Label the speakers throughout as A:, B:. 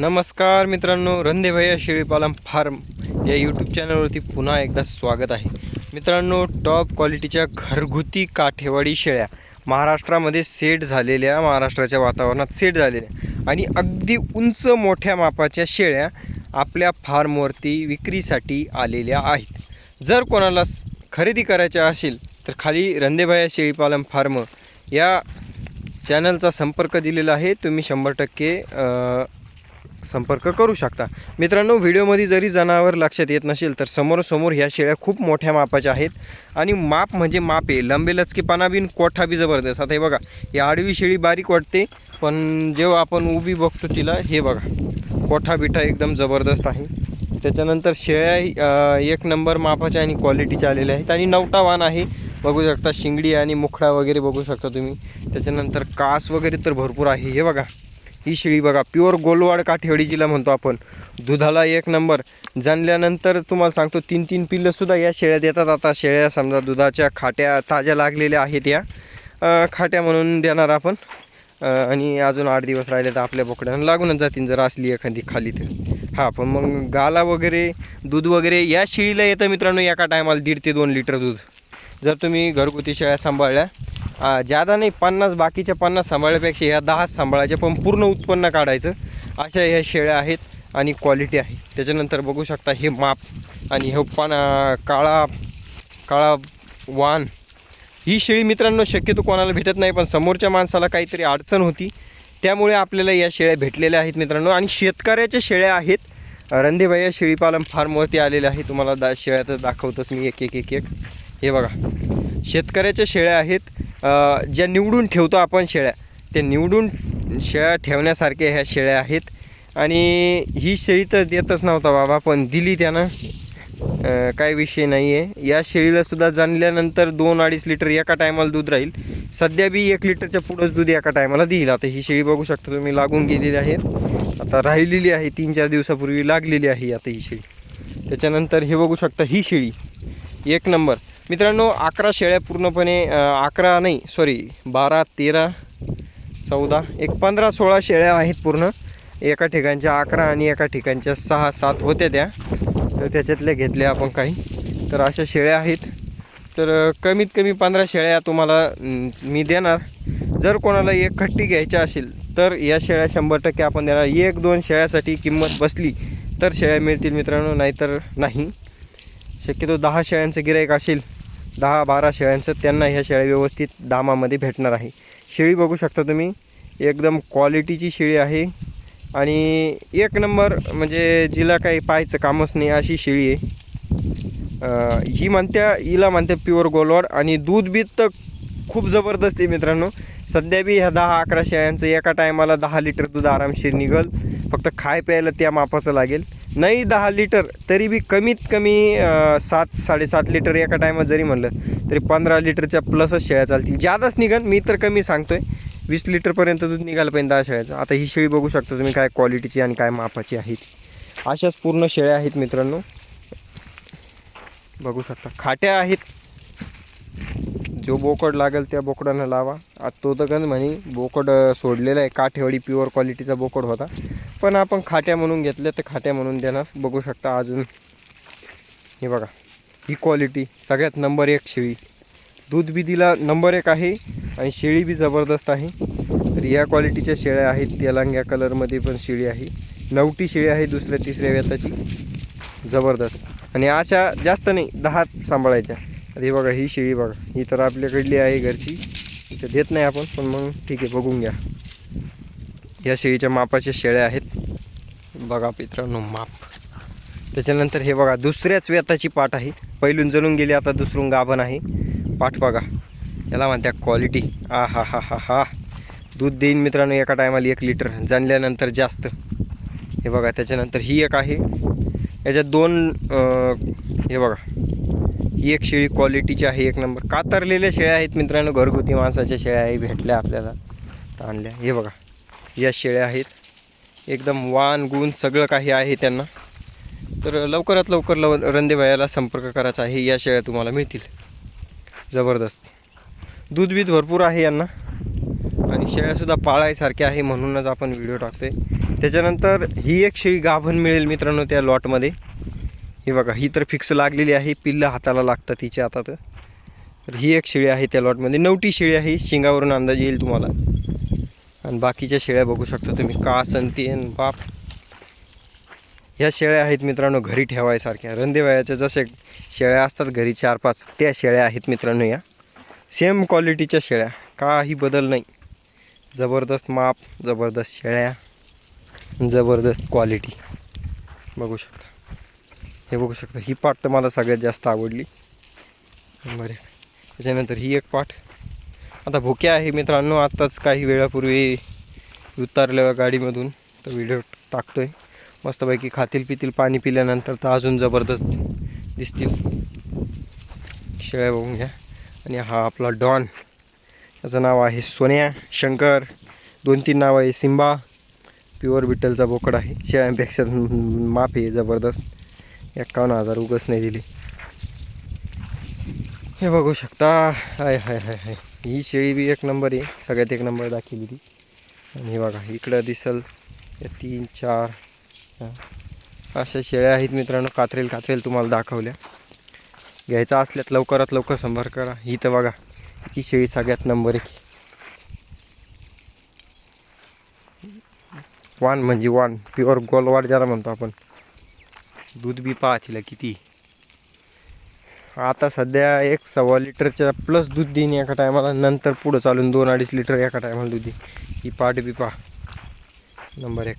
A: नमस्कार मित्रांनो रंदेभैया शेळीपालन फार्म या यूट्यूब चॅनलवरती पुन्हा एकदा स्वागत आहे. मित्रांनो टॉप क्वालिटीच्या घरगुती काठेवाडी शेळ्या महाराष्ट्रामध्ये सेट झालेल्या महाराष्ट्राच्या वातावरणात सेट झालेल्या आणि अगदी उंच मोठ्या मापाच्या शेळ्या आपल्या फार्मवरती विक्रीसाठी आलेल्या आहेत. जर कोणाला खरेदी करायच्या असेल तर खाली रंदेभैया शेळीपालन फार्म या चॅनलचा संपर्क दिलेला आहे. तुम्ही शंभर टक्के संपर्क करू शकता. मित्रांनो व्हिडिओमध्ये जरी जनावर लक्षात येत नसेल तर समोरासमोर ह्या शेळ्या खूप मोठ्या मापाच्या आहेत. आणि माप म्हणजे माप. आहे लंबे लचकीपणा कोठा बी जबरदस्त. आता हे बघा ही आडवी शेळी बारीक वाटते पण जेव्हा आपण उभी बघतो तिला हे बघा कोठा बिठा एकदम जबरदस्त आहे. त्याच्यानंतर शेळ्या एक नंबर मापाच्या आणि क्वालिटीच्या आलेल्या आहेत. आणि नवटा वाण आहे. बघू शकता शिंगडी आणि मुखडा वगैरे बघू शकता तुम्ही. त्याच्यानंतर कास वगैरे तर भरपूर आहे. हे बघा ही शेळी बघा प्युअर गोलवाड काठेवाडी जिला म्हणतो आपण. दुधाला एक नंबर. जाणल्यानंतर तुम्हाला सांगतो तीन तीन पिल्लंसुद्धा या शेळ्या देतात आता शेळ्या समजा दुधाच्या खाट्या ताज्या लागलेल्या आहेत या. खाट्या म्हणून देणार आपण. आणि अजून आठ दिवस राहिले तर आपल्या बोकड्यांना लागूनच जातील जर असली एखादी खाली तर. हां पण मग गाला वगैरे दूध वगैरे या शेळीला येतं मित्रांनो एका टायमाला दीड ते दोन लिटर दूध. जर तुम्ही घरगुती शेळ्या सांभाळल्या ज्यादा नाही पन्नास बाकीच्या पन्नास सांभाळल्यापेक्षा ह्या दहा सांभाळायच्या पण पूर्ण उत्पन्न काढायचं. अशा ह्या शेळ्या आहेत आणि क्वालिटी आहे. त्याच्यानंतर बघू शकता हे माप आणि हे पान काळा काळा वान. ही शेळी मित्रांनो शक्यतो कोणाला भेटत नाही पण समोरच्या माणसाला काहीतरी अडचण होती. त्यामुळे आपल्याला या शेळ्या भेटलेल्या आहेत मित्रांनो. आणि शेतकऱ्याच्या शेळ्या आहेत. रंधेबाई शेळीपालन फार्मवरती आलेले आहे तुम्हाला दा शेळ्या तर दाखवतोच मी एक एक एक एक. हे बघा. शेतकऱ्याच्या शेळ्या आहेत. ज्या निवडून ठेवतो आपण शेळ्या त्या निवडून शेळ्या ठेवण्यासारख्या ह्या शेळ्या आहेत. आणि ही शेळी तर देतच नव्हता बाबा पण दिली त्यानं. काय विषय नाही आहे या शेळीलासुद्धा जाणल्यानंतर दोन अडीच लिटर एका टायमाला दूध राहील. सध्या बी एक लिटरच्या पुढंच दूध एका टायमाला देईल. आता ही शेळी बघू शकता तुम्ही लागून गेलेली आहेत. आता राहिलेली आहे तीन चार दिवसापूर्वी लागलेली आहे आता ही शेळी. त्याच्यानंतर हे बघू शकता ही शेळी. एक नंबर. मित्रांनो अकरा शेळ्या पूर्णपणे अकरा नाही सॉरी बारा तेरा चौदा एक पंधरा सोळा शेळ्या आहेत पूर्ण. एका ठिकाणच्या अकरा आणि एका ठिकाणच्या सहा सात होत्या त्या. तर त्याच्यातल्या घेतल्या आपण काही. तर अशा शेळ्या आहेत. तर कमीत कमी पंधरा शेळ्या तुम्हाला मी देणार. जर कोणाला एक खट्टी घ्यायच्या असेल तर या शेळ्या शंभर टक्के आपण देणार. एक दोन शेळ्यासाठी किंमत बसली तर शेळ्या मिळतील मित्रांनो नाहीतर नाही. शक्यतो दहा शेळ्यांचं गिराईक असेल दहा बारा शेळ्यांचं त्यांना ह्या शेळ्या व्यवस्थित दामामध्ये भेटणार आहे. शेळी बघू शकता तुम्ही एकदम क्वालिटीची शेळी आहे. आणि एक नंबर म्हणजे जिला काही पाहायचं कामच नाही अशी शेळी आहे. ही म्हणत्या हिला म्हणते प्युअर गोलवाड आणि दूध बीत तर खूप जबरदस्त आहे मित्रांनो. सध्या बी ह्या दहा अकरा शेळ्यांचं एका टायमाला दहा लिटर दूध आरामशीर निघल. फक्त खाय प्यायला त्या मापाचं लागेल. नाही दहा लिटर तरी बी कमीत कमी सात साडेसात लिटर एका टायमात जरी म्हणलं तरी पंधरा लिटरच्या प्लसच शेळ्या चालतील. जादाच निघन मी तर कमी सांगतो आहे वीस लिटरपर्यंत दूध निघालं पाहिजे दहा शेळ्याचं. आता ही शेळी बघू शकता तुम्ही काय क्वालिटीची आणि काय मापाची आहे ती अशाच पूर्ण शेळ्या आहेत मित्रांनो. बघू शकता. खाट्या आहेत. जो बोकड लागेल त्या बोकडानं लावा. आता तो तर गंज म्हणे बोकड सोडलेला आहे. काठेवाडी प्युअर क्वालिटीचा बोकड होता. पण आपण खाट्या म्हणून घेतल्या तर खाट्या म्हणून देणार. बघू शकता अजून. हे बघा. ही क्वालिटी सगळ्यात नंबर एक शेळी. दूध बी दिला नंबर एक आहे आणि शेळी बी जबरदस्त आहे. तर या क्वालिटीच्या शेळ्या आहेत. तेलांग्या कलरमध्ये पण शेळी आहे. नवटी शेळी आहे दुसऱ्या तिसऱ्या वेताची जबरदस्त. आणि अशा जास्त नाही दहा सांभाळायच्या. अरे बघा ही शेळी बघा. ही तर आपल्याकडली आहे घरची. इथं देत नाही आपण पण मग ठीक आहे बघून घ्या. या शेळीच्या मापाच्या शेळ्या आहेत. बघा मित्रांनो माप. त्याच्यानंतर हे बघा दुसऱ्याच वेताची पाठ आहे. पहिलून जळून गेली आता दुसरून गाभण आहे. पाठ बघा. याला म्हणत्या क्वालिटी आ हा हा हा हा. दूध देईन मित्रांनो एका टायमाला एक लिटर जाणल्यानंतर जास्त. हे बघा त्याच्यानंतर ही एक आहे. याच्यात दोन हे बघा. ही एक शेळी क्वालिटीची आहे एक नंबर कातरलेल्या शेळ्या आहेत मित्रांनो घरगुती माणसाच्या शेळ्या आहे भेटल्या आपल्याला. तर आणल्या हे बघा. या शेळ्या आहेत. एकदम वान गुण सगळं काही आहे त्यांना. तर लवकरात लवकर लव रंदेभायाला संपर्क करायचा आहे. या शेळ्या तुम्हाला मिळतील. जबरदस्त. दूध बीध भरपूर आहे यांना. आणि शेळ्यासुद्धा पाळायसारख्या आहे म्हणूनच आपण व्हिडिओ टाकतोय. त्याच्यानंतर ही एक शेळी गाभण मिळेल मित्रांनो त्या लॉटमध्ये. हे बघा ही तर फिक्स लागलेली आहे. पिल्लं हाताला लागतात तिच्या हातात. तर तर ही एक शेळी आहे त्या लॉटमध्ये. नवटी शेळी आहे. शिंगावरून अंदाज येईल तुम्हाला. आणि बाकीच्या शेळ्या बघू शकता तुम्ही. का आणि ते आणि बाप. ह्या शेळ्या आहेत मित्रांनो घरी ठेवायसारख्या. रंदेवयाच्या जसे शेळ्या असतात घरी चार पाच त्या शेळ्या आहेत मित्रांनो या. सेम क्वालिटीच्या शेळ्या. काही बदल नाही. जबरदस्त माप जबरदस्त शेळ्या जबरदस्त क्वालिटी बघू शकता. हे बघू शकता. ही पाट तर मला सगळ्यात जास्त आवडली. बरे. त्याच्यानंतर ही एक पाठ आता भुक्या आहे मित्रांनो आत्ताच काही वेळापूर्वी उतारल्या गाडीमधून. तो व्हिडिओ टाकतो आहे मस्तपैकी खातील पितील पाणी पिल्यानंतर तर अजून जबरदस्त दिसतील. शेळ्या बघून घ्या. आणि हा आपला डॉन. त्याचं नाव आहे सोन्या शंकर. दोन तीन नाव आहे सिंबा प्युअर बिट्टलचा बोकड आहे. शेळ्यांपेक्षा माफ आहे जबरदस्त. एक्कावन्न हजार उगस नाही दिली. हे बघू शकता. हाय हाय हाय हाय. ही शेळी बी एक नंबर आहे. सगळ्यात एक नंबर दाखवली ती आणि हे बघा इकडं दिसल. तीन चार. अशा शेळ्या आहेत मित्रांनो. कात्रेल कात्रेल तुम्हाला दाखवल्या. घ्यायचा असल्यात लवकरात लवकर संपर्क करा. ही तर बघा ही शेळी सगळ्यात नंबर एक वान म्हणजे वान. प्युअर गोलवाड ज्याला म्हणतो आपण. दूध बी पाहतील किती. आता सध्या एक सव्वा लिटरच्या प्लस दूध देईन एका टायमाला नंतर पुढं चालून दोन अडीच लिटर एका टायमाला दूध देईन. ही पाट बी पहा. नंबर एक.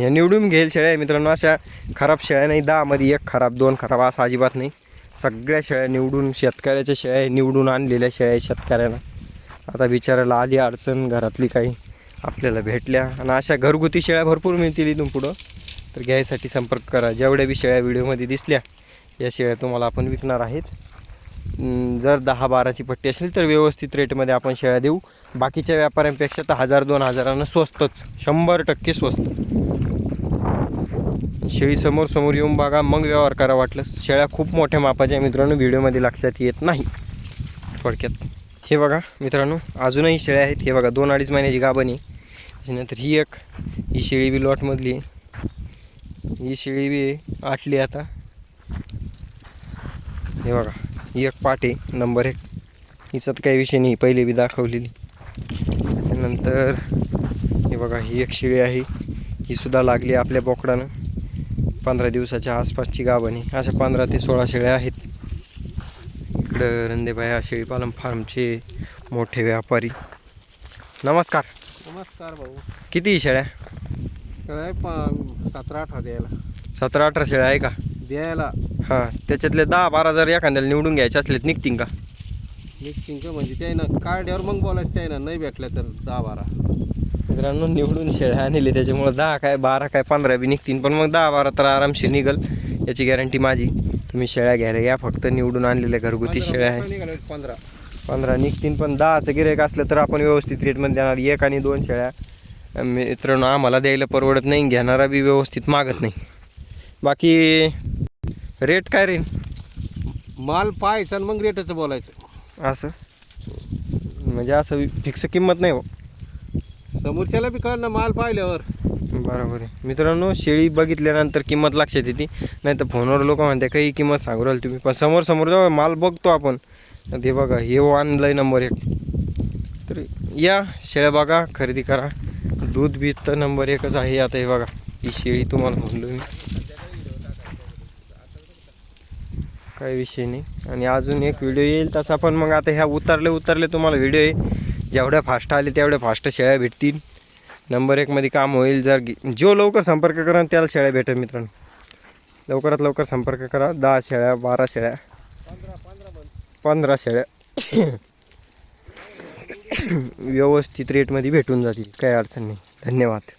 A: या निवडून घेईल शेळ्या. मित्रांनो अशा खराब शेळ्या नाही. दहामध्ये एक खराब दोन खराब असं अजिबात नाही. सगळ्या शेळ्या निवडून शेतकऱ्याच्या शेळ्या निवडून आणलेल्या शेळ्या शेतकऱ्याला आता बिचाऱ्याला आली अडचण घरातली काही आपल्याला भेटल्या. आणि अशा घरगुती शेळ्या भरपूर मिळतील इथून पुढं. तर घ्यायसाठी संपर्क करा. जेवढ्या बी शेळ्या व्हिडिओमध्ये दिसल्या या शेळ्या तुम्हाला आपण विकणार आहेत. जर दहा बाराची पट्टी असेल तर व्यवस्थित रेटमध्ये आपण शेळ्या देऊ. बाकीच्या व्यापाऱ्यांपेक्षा तर हजार दोन हजारानं स्वस्तच. शंभर टक्के स्वस्त. शेळी समोर समोर येऊन बघा मग व्यवहार करा वाटलं. शेळ्या खूप मोठ्या मापाच्या मित्रांनो व्हिडिओमध्ये लक्षात येत नाही. थोडक्यात. हे बघा मित्रांनो अजूनही शेळ्या आहेत. हे बघा दोन अडीच महिन्याची गाबणी त्याच्यानंतर ही एक ही शेळी बी लॉटमधली आहे. ही शेळी बी आहे, आटली आता. हे बघा ही एक पाट नंबर एक. हिचा तर काही विषय नाही पहिले बी दाखवलेली. त्याच्यानंतर हे बघा ही एक शेळी आहे. ही सुद्धा लागली आपल्या बोकडानं. पंधरा दिवसाच्या आसपासची गाभण अशा पंधरा ते सोळा शेळ्या आहेत. इकडं रंदेबाया शेळीपालन फार्मचे मोठे व्यापारी. नमस्कार.
B: नमस्कार भाऊ.
A: किती शेळ्या?
B: काय पा सतरा अठरा द्यायला.
A: सतरा अठरा शेळ्या आहे का?
B: द्यायला.
A: हां त्याच्यातले दहा बारा जर एखाद्याला निवडून घ्यायचे असले निघतील का?
B: मिक्सिंग का? म्हणजे त्यानं काढल्यावर मग बोलायचं त्यानं नाही भेटल्या तर दहा बारा.
A: मित्रांनो निवडून शेळ्या आणले त्याच्यामुळं दहा काय बारा काय पंधरा बी निघतील. पण मग दहा बारा तर आरामशीर निघल. याची गॅरंटी माझी. तुम्ही शेळ्या घ्यायला या फक्त निवडून आणलेल्या घरगुती शेळ्या आहेत.
B: पंधरा.
A: पंधरा निघतील पण दहाचं गिरायक असलं तर आपण व्यवस्थित रेटमध्ये देणार. एक आणि दोन शेळ्या. मित्रांनो आम्हाला द्यायला परवडत नाही घेणारा बी व्यवस्थित मागत नाही. बाकी रेट काय रे?
B: माल पाहायचा आणि मग रेटाचं बोलायचं.
A: असं? म्हणजे असं फिक्स किंमत नाही हो.
B: समोरच्याला बी कळलं ना माल पाहिल्यावर.
A: बरोबर आहे. मित्रांनो शेळी बघितल्यानंतर किंमत लक्षात येते. नाही तर फोनवर लोक म्हणते काही किंमत सांगू राहिले तुम्ही. पण समोर समोर जेव्हा माल बघतो आपण. ते बघा हे ऑनलाईन नंबर एक. तर या शेळ्या बघा खरेदी करा. दूध बी तर नंबर एकच आहे आता हे बघा. ही शेळी तुम्हाला म्हणलो मी. काही विषय नाही. आणि अजून एक व्हिडिओ येईल तसा पण मग आता ह्या उतरले उतरले तुम्हाला व्हिडिओ येईल जेवढ्या फास्ट आले तेवढ्या फास्ट शेळ्या भेटतील. नंबर एकमध्ये काम होईल जर जो लवकर संपर्क करा त्याला शेळ्या भेटेल मित्रांनो. लवकरात लवकर संपर्क करा. दहा शेळ्या बारा शेळ्या. पंधरा शेळ्या. व्यवस्थित रेटमध्ये भेटून जातील. काही अडचण नाही. धन्यवाद.